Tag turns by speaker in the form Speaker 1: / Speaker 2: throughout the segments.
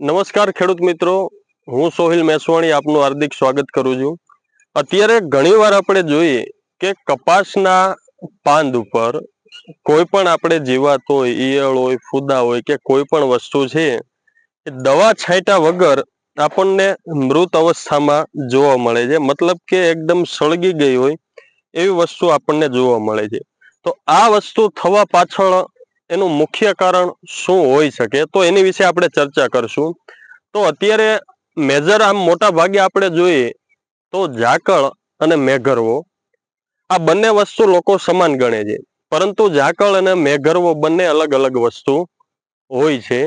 Speaker 1: નમસ્કાર ખેડૂત મિત્રો, હું સોહિલ મેસવાણી આપનું હાર્દિક સ્વાગત કરું છું. અત્યારે ઘણીવાર આપણે જોઈએ કે કપાસના પાંદ ઉપર કોઈ પણ આપણે જીવાત હોય, ઈયળ હોય, ફૂદા હોય કે કોઈ પણ વસ્તુ છે, એ દવા છાંટ્યા વગર આપણને મૃત અવસ્થામાં જોવા મળે છે. મતલબ કે એકદમ સળગી ગઈ હોય એવી વસ્તુ આપણને જોવા મળે છે. તો આ વસ્તુ થવા પાછળ એનું મુખ્ય કારણ શું હોઈ શકે તો એની વિશે આપણે ચર્ચા કરશું. તો અત્યારે મેજર આમ મોટા ભાગે આપણે જોઈએ તો ઝાકળ અને મેઘરવો આ બંને વસ્તુ લોકો સમાન ગણે છે. પરંતુ ઝાકળ અને મેઘરવો બંને અલગ અલગ વસ્તુ હોય છે.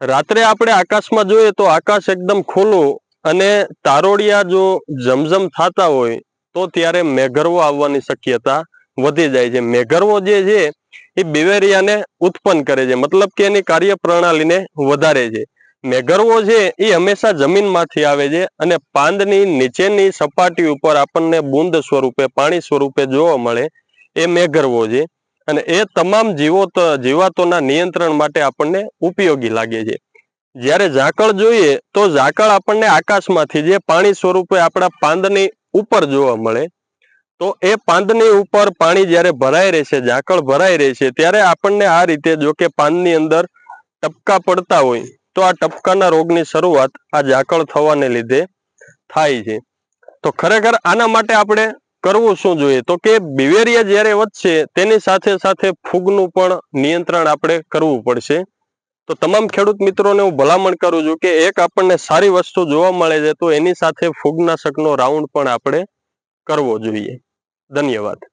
Speaker 1: રાત્રે આપણે આકાશમાં જોઈએ તો આકાશ એકદમ ખુલ્લું અને તારોડિયા જો જમઝમ થતા હોય તો ત્યારે મેઘરવો આવવાની શક્યતા વધી જાય છે. મેઘરવો જે છે એ બેવેરિયાને ઉત્પન્ન કરે છે. મતલબ કે એની કાર્ય પ્રણાલીને વધારે છે. મેઘરવો છે એ હંમેશા જમીનમાંથી આવે છે અને પાંદની નીચેની સપાટી ઉપર આપણને બુંદ સ્વરૂપે, પાણી સ્વરૂપે જોવા મળે એ મેઘરવો છે અને એ તમામ જીવો જીવાતોના નિયંત્રણ માટે આપણને ઉપયોગી લાગે છે. જ્યારે ઝાકળ જોઈએ તો ઝાકળ આપણને આકાશમાંથી જે પાણી સ્વરૂપે આપણા પાંદની ઉપર જોવા મળે તો એ પાંદની ઉપર પાણી જ્યારે ભરાઈ રહેશે, ઝાકળ ભરાઈ રહેશે, ત્યારે આપણને આ રીતે જો કે પાનની અંદર ટપકા પડતા હોય, તો આ ટપકાના રોગની શરૂઆત આ ઝાકળ થવાને લીધે થાય છે. તો ખરેખર આના માટે આપણે કરવું શું જોઈએ? તો કે બિવેરિયા જ્યારે વધશે, તેની સાથે સાથે ફૂગનું પણ નિયંત્રણ આપણે કરવું પડશે. તો તમામ ખેડૂત મિત્રોને હું ભલામણ કરું છું કે એક આપણને સારી વસ્તુ જોવા મળે છે, તો એની સાથે ફૂગનાશકનો રાઉન્ડ પણ આપણે કરવો જોઈએ. ધન્યવાદ.